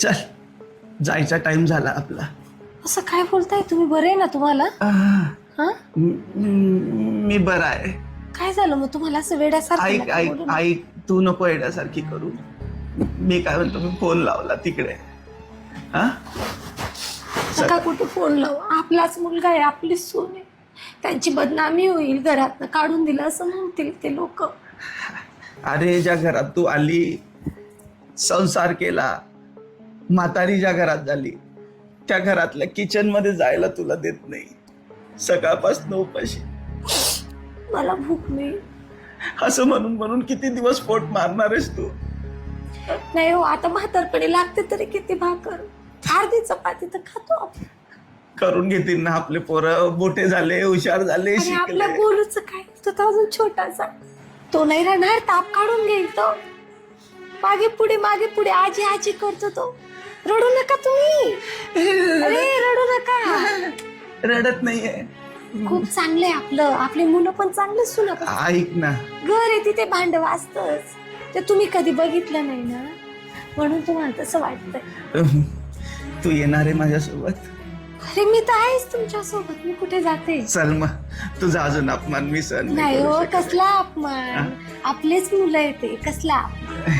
चल जायचा टाइम झाला आपला. असं काय बोलताय तुम्ही? बरे ना तुम्हाला? आह, हा? म- बरा आहे. काय झालं मग? तुम्हाला असं वेड्यासारखं ऐक ऐक. ऐक तू नको येण्यासारखी करू. मी काय म्हणतो मी फोन लावला तिकडे. हा? नका कुठं फोन लावू? आपलाच मुलगा आहे आपलीच सून आहे. त्यांची बदनामी होईल घरातनं. काढून दिलं असं म्हणतील ते लोक. अरे ज्या घरात तू आली संसार केला. म्हातारी ज्या घरात झाली त्या घरातल्या किचनमध्ये जायला तुला देत नाही. सकाळपासून उपाशी. मला भूक नाही. असं म्हणून म्हणून किती दिवस पोट मारणार तू? नाही हो आता म्हातारपणी लागते तरी किती भाकर. अर्धी चपाती तर खातो आपण. करून घेतील ना आपले पोरं. मोठे झाले हुशार झाले आणि आपल्या शिकले. बोलूच काय? तो तर अजून छोटासा. तो नाही राहणार ताप काढून घेईल तो. मागे पुढे मागे पुढे. आजी आजी करतो तो. रडू नका तुम्ही. अरे रडू नका. रडत नाहीये. खूप चांगलं आहे आपलं. आपली मुलं पण चांगले सुना ऐक ना. घर आहे तिथे भांड वाजतच. ते तुम्ही कधी बघितलं नाही ना? म्हणून तुम्हाला तसं वाटतंय. तू येणार आहे माझ्यासोबत? अरे मी तर आहेच तुमच्यासोबत मी कुठे जाते? चल मग. तुझा अजून अपमान मी सहन नाही करू हो शकत. कसला अपमान? आपलेच मुलं येते कसला अपमान?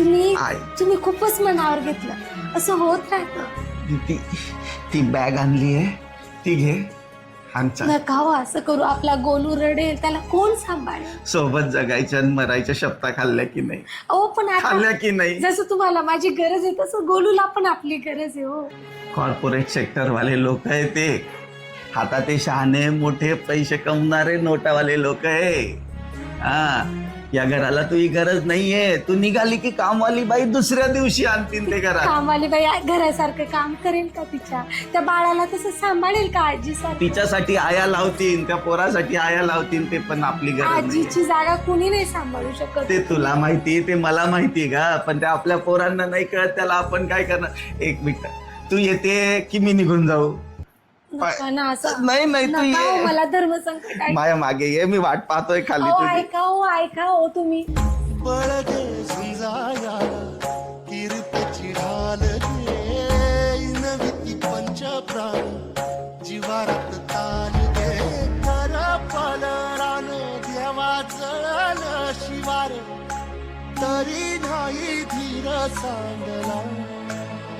तुम्ही आय. तुम्ही खूपच मनावर घेतलं. असं होत राहतं ती ती बॅग आणली आहे. ती घे. आणि चल. नका हो असं करू. आपला गोलू रडेल त्याला कोण सांभाळेल? सोबत जगायच्या आणि मरायच्या शब्दा खाल्ल्या की नाही? अहो पण आता खाल्ल्या की नाही? जसं तुम्हाला माझी गरज आहे तसं गोलूला पण आपली गरज आहे हो. कॉर्पोरेट सेक्टर वाले लोक आहे ते. हातात ते शहाणे मोठे पैसे कमवणारे नोटावाले लोक आहे. हा. या घराला तुझी गरज नाहीये. तू निघाली की कामवाली बाई दुसऱ्या दिवशी आणतील ते घरात. कामवाली बाई घरासारखं काम करेल का तिच्या? त्या बाळाला तसं सांभाळेल का आजी तिच्यासाठी आया लावतील त्या पोरासाठी आया लावतील ते पण आपली गरज नाही आजीची जागा कुणी नाही सांभाळू शकत. ते तुला माहिती ते मला माहिती का पण ते आपल्या पोरांना नाही कळत त्याला आपण काय करणार? एक मिनिट. तू येते की मी निघून जाऊ? नका ना असं नाही नाही तू नका हो, ये. मला धर्मसंकट आहे. माझ्या मागे ये मी वाट पाहतोय खाली अहो तुझी. ऐका हो ऐका हो तुम्ही. बळगे समजाया कीर्तची ढाल घे नविती पंच प्राण जीवारात ताल घे कर पलरान देवा जळल शिवार तरी नाही धीर सांगला